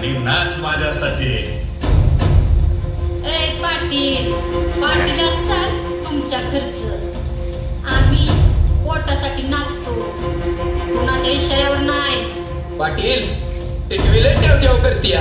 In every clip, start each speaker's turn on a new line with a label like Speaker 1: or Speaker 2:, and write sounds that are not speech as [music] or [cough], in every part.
Speaker 1: आणि नाच माझ्यासाठी.
Speaker 2: ए पाटील पाटीलांचा तुमच्या खर्च. आम्ही पोटासाठी नाचतो. कुणाच्या इशाऱ्यावर नाही.
Speaker 3: पाटील टिटवीला ठेव ठेव करतीया.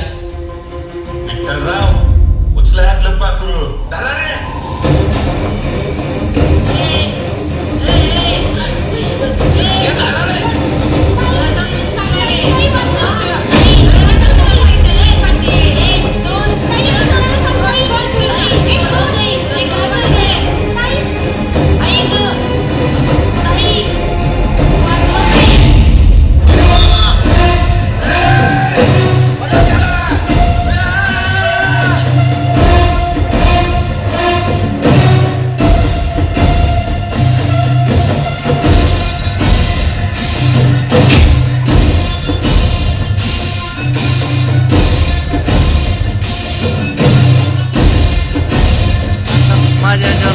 Speaker 4: Hallelujah.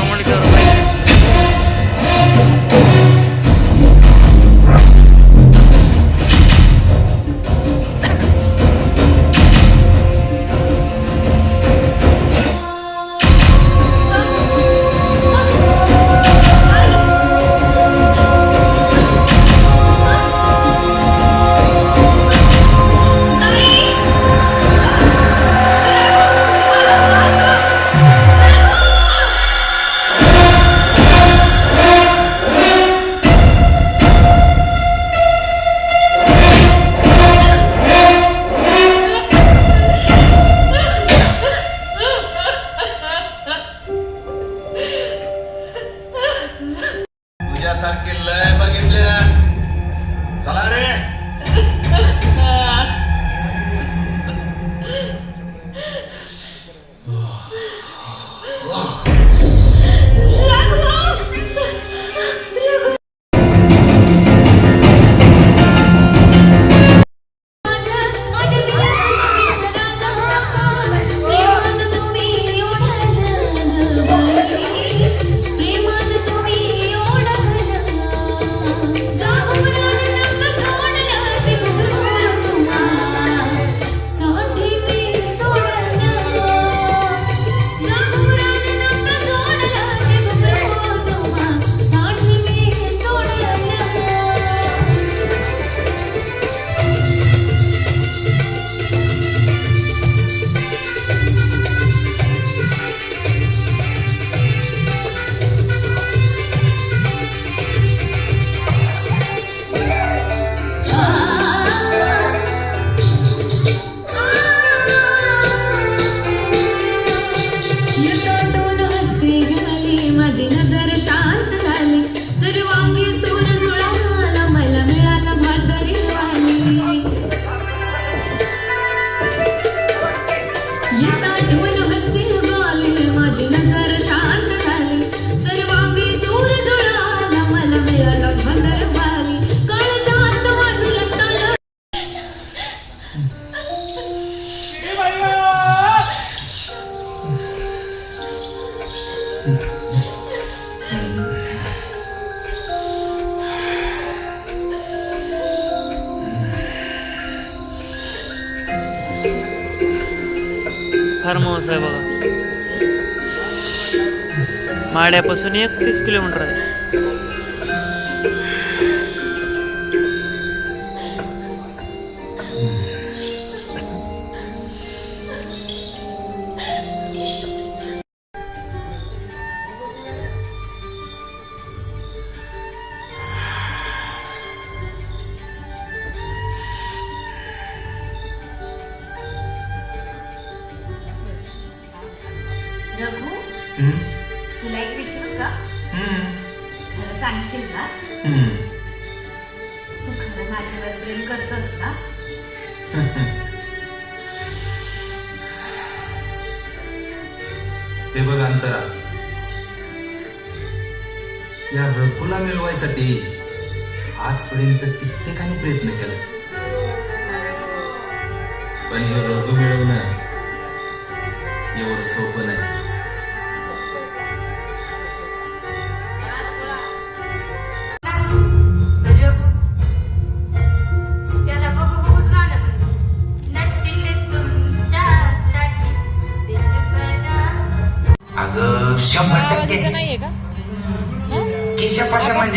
Speaker 5: फार्म हाऊस आहे बघा माड्यापासून एकतीस किलोमीटर आहे
Speaker 4: तुला एक विचारू का? खरं सांगशील का तू खरं माझ्यावर प्रेम करतोस का
Speaker 1: ते [laughs] बघ अंतरा. या रघुला मिळवायसाठी आजपर्यंत कित्येकाने प्रयत्न केला. पण हे रघु मिळवणं एवढं सोपं नाही.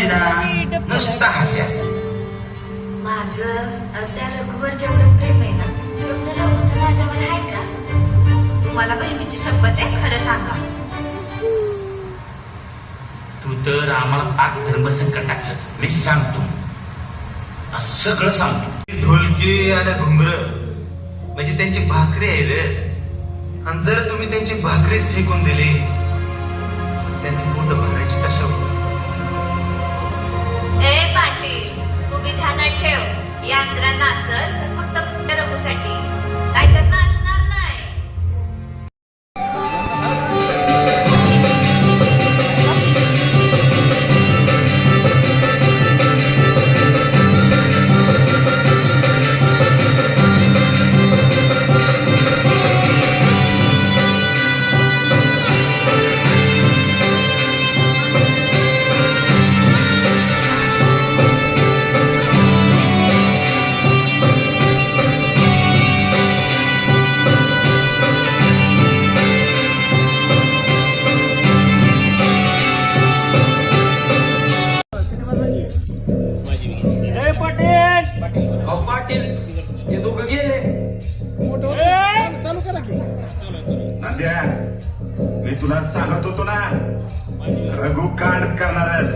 Speaker 6: ना नुसता हास्या.
Speaker 2: माझं अ, त्या रघुवर जेवढं प्रेम आहे ना तेवढं रघुचं माझ्यावर आहे का? तुम्हाला बहिणीची शपथ आहे खरं सांगा.
Speaker 6: तू तर आम्हाला पाक धर्म संकट टाकलंस. मी सांगतो. सगळं सांगतो. ढोलकी आणि घुंगर म्हणजे त्यांची भाकरी आहे रे. आणि जर तुम्ही त्यांची भाकरीच फेकून दिली त्यांनी पोट
Speaker 2: ठेव. यात्रा नाचल तर फक्त काय नाहीतर
Speaker 3: अहो पाटील ते दोघं गेले.
Speaker 7: नांद्या मी तुला सांगत होतो ना रघु कांड करणारच.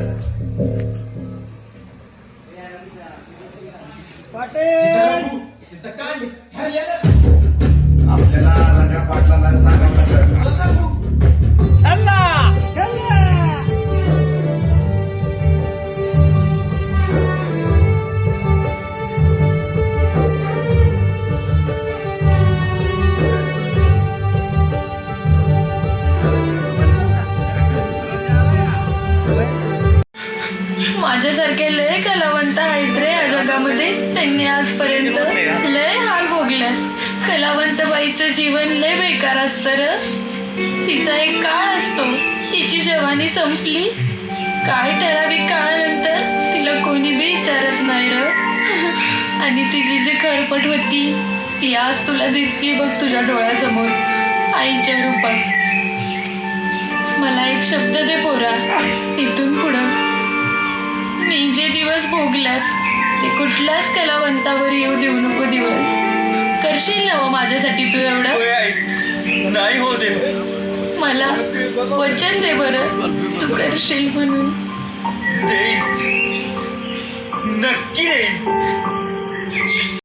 Speaker 3: तिथं कांड.
Speaker 8: जगामध्ये त्यांनी आजपर्यंत लय हाल भोगल्यात कलावंत बाईचं जीवन लय बेकार असतं र. तिचा एक काळ असतो. तिची जवानी संपली. काय ठराविक काळानंतर तिला कोणी बी विचारत नाही र. आणि तिची जी खरपट होती ती आज तुला दिसती बघ तुझ्या डोळ्यासमोर. आईच्या रूपात. मला एक शब्द दे पोरा इथून पुढं. मी जे दिवस भोगल्यात ते कुठल्याच कलावंतावर येऊ देऊ नको दिवस. करशील ना हो माझ्यासाठी तू एवढं?
Speaker 3: नाही हो दे
Speaker 8: मला वचन दे बरं. तू करशील म्हणून.
Speaker 3: नक्की